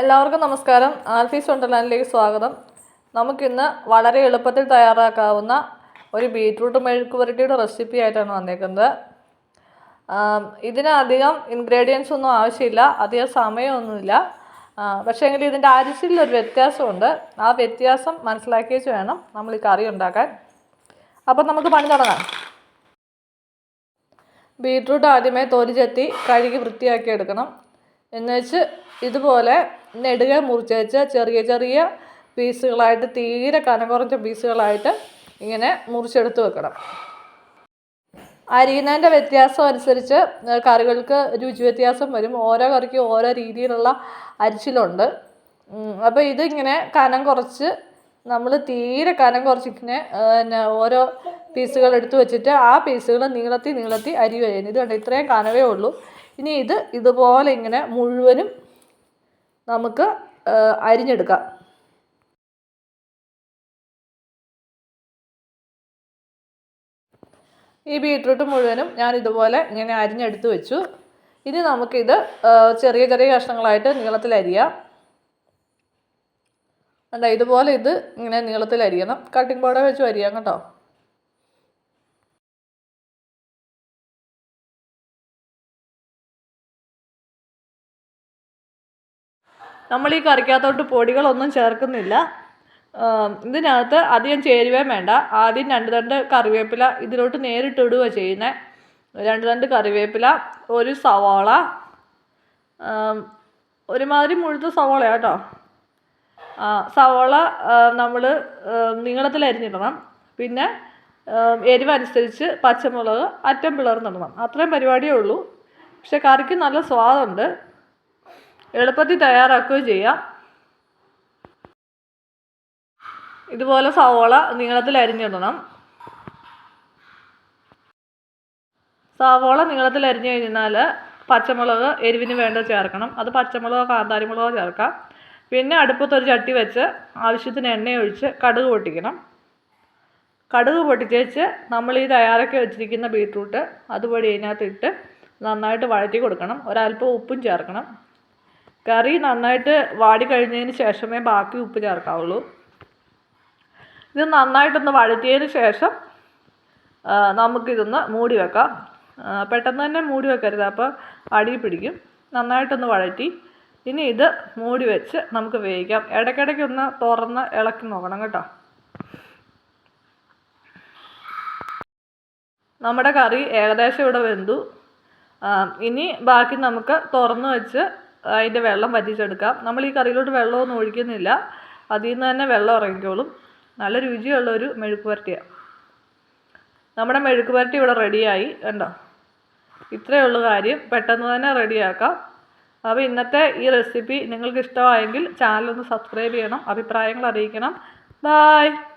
എല്ലാവർക്കും നമസ്കാരം. ആൽഫീസ് വണ്ടർലാൻഡിലേക്ക് സ്വാഗതം. നമുക്കിന്ന് വളരെ എളുപ്പത്തിൽ തയ്യാറാക്കാവുന്ന ഒരു ബീറ്റ്റൂട്ട് മെഴുക്ക് പുരട്ടിയുടെ റെസിപ്പി ആയിട്ടാണ് വന്നേക്കുന്നത്. ഇതിനധികം ഇൻഗ്രീഡിയൻസ് ഒന്നും ആവശ്യമില്ല അധികം സമയമൊന്നുമില്ല. പക്ഷേ എങ്കിൽ ഇതിന്റെ അരിശിലൊരു വ്യത്യാസമുണ്ട്. ആ വ്യത്യാസം മനസ്സിലാക്കി വേണം നമ്മൾ ഈ കറി ഉണ്ടാക്കാൻ. അപ്പം നമുക്ക് പണി തുടങ്ങാം. ബീട്രൂട്ട് ആദ്യമേ തൊലി ചെത്തി കഴുകി വൃത്തിയാക്കി എടുക്കണം. എന്നുവെച്ച് ഇതുപോലെ നെടുകെ മുറിച്ച് വെച്ച് ചെറിയ ചെറിയ പീസുകളായിട്ട് തീരെ കനം കുറഞ്ഞ പീസുകളായിട്ട് ഇങ്ങനെ മുറിച്ചെടുത്ത് വെക്കണം. അരിയുന്നതിന്റെ വ്യത്യാസം അനുസരിച്ച് കറികൾക്ക് രുചി വ്യത്യാസം വരും. ഓരോ കറിക്കും ഓരോ രീതിയിലുള്ള അരിച്ചിലുണ്ട്. അപ്പോൾ ഇതിങ്ങനെ കനം കുറച്ച് നമ്മൾ തീരെ കനം കുറച്ച് ഇങ്ങനെ പിന്നെ ഓരോ പീസുകൾ എടുത്തു വെച്ചിട്ട് ആ പീസുകൾ നീളത്തി നീളത്തി അരി വരുന്നത് ഇത് കണ്ടോ? ഇത്രയും കനവേ ഉള്ളൂ. ഇനി ഇത് ഇതുപോലെ ഇങ്ങനെ മുഴുവനും നമുക്ക് അരിഞ്ഞെടുക്കാം. ഈ ബീട്രൂട്ട് മുഴുവനും ഞാൻ ഇതുപോലെ ഇങ്ങനെ അരിഞ്ഞെടുത്ത് വെച്ചു. ഇനി നമുക്കിത് ചെറിയ ചെറിയ കഷ്ണങ്ങളായിട്ട് നീളത്തിൽ അരിയാം. അല്ല ഇതുപോലെ ഇത് ഇങ്ങനെ നീളത്തിൽ അരിയണം. കട്ടിംഗ് ബോർഡ് വെച്ച് അരിയാം കേട്ടോ. നമ്മൾ ഈ കറിക്കകത്തോട്ട് പൊടികളൊന്നും ചേർക്കുന്നില്ല. ഇതിനകത്ത് അധികം ചേരുവേ വേണ്ട. ആദ്യം രണ്ട് രണ്ട് കറിവേപ്പില ഇതിലോട്ട് നേരിട്ട് ഇടുക ചെയ്യുന്നത് രണ്ട് രണ്ട് കറിവേപ്പില ഒരു സവാള ഒരുമാതിരി മുഴുത്ത സവാള കേട്ടോ. സവാള നമ്മൾ നീളത്തിൽ അരിഞ്ഞിടണം. പിന്നെ എരിവനുസരിച്ച് പച്ചമുളക് അറ്റം പിളർന്നിടണം. അത്രയും പരിപാടിയേ ഉള്ളൂ. പക്ഷെ കറിക്ക് നല്ല സ്വാദുണ്ട്. എളുപ്പത്തിൽ തയ്യാറാക്കുകയും ചെയ്യാം. ഇതുപോലെ സവോള നീളത്തിൽ അരിഞ്ഞിടണം. സവോള നീളത്തിൽ അരിഞ്ഞു കഴിഞ്ഞാൽ പച്ചമുളക് എരിവിന് വേണ്ട ചേർക്കണം. അത് പച്ചമുളകോ കാന്താരിമുളകോ ചേർക്കാം. പിന്നെ അടുപ്പത്തൊരു ചട്ടി വെച്ച് ആവശ്യത്തിന് എണ്ണ ഒഴിച്ച് കടുക് പൊട്ടിക്കണം. കടുക് പൊട്ടിച്ചേച്ച് നമ്മൾ ഈ തയ്യാറാക്കി വെച്ചിരിക്കുന്ന ബീട്രൂട്ട് അതുപോലെ ഇതിനകത്തിട്ട് നന്നായിട്ട് വഴറ്റി കൊടുക്കണം. ഒരല്പം ഉപ്പും ചേർക്കണം. കറി നന്നായിട്ട് വാടി കഴിഞ്ഞതിന് ശേഷമേ ബാക്കി ഉപ്പ് ചേർക്കാവുള്ളൂ. ഇത് നന്നായിട്ടൊന്ന് വഴറ്റിയതിന് ശേഷം നമുക്കിതൊന്ന് മൂടി വെക്കാം. പെട്ടെന്ന് തന്നെ മൂടി വെക്കരുത് അപ്പോൾ അടി പിടിക്കും. നന്നായിട്ടൊന്ന് വഴറ്റി. ഇനി ഇത് മൂടി വെച്ച് നമുക്ക് വേവിക്കാം. ഇടയ്ക്കിടയ്ക്ക് ഒന്ന് തുറന്ന് ഇളക്കി നോക്കണം കേട്ടോ. നമ്മുടെ കറി ഏകദേശം ഇവിടെ വെന്തു. ഇനി ബാക്കി നമുക്ക് തുറന്ന് വെച്ച് അതിന്റെ വെള്ളം വറ്റിച്ചെടുക്കാം. നമ്മൾ ഈ കറിയിലോട്ട് വെള്ളമൊന്നും ഒഴിക്കുന്നില്ല. അതിൽ നിന്ന് തന്നെ വെള്ളം ഇറങ്ങിക്കോളും. നല്ല രുചിയുള്ള ഒരു മെഴുക്ക് പുരട്ടിയാണ് നമ്മുടെ മെഴുക്ക് പുരട്ടി ഇവിടെ റെഡിയായി. കണ്ടോ? ഇത്രയേ ഉള്ളൂ കാര്യം. പെട്ടെന്ന് തന്നെ റെഡിയാക്കാം. അപ്പോൾ ഇന്നത്തെ ഈ റെസിപ്പി നിങ്ങൾക്ക് ഇഷ്ടമായെങ്കിൽ ചാനൽ ഒന്ന് സബ്സ്ക്രൈബ് ചെയ്യണം. അഭിപ്രായങ്ങൾ അറിയിക്കണം. ബായ്.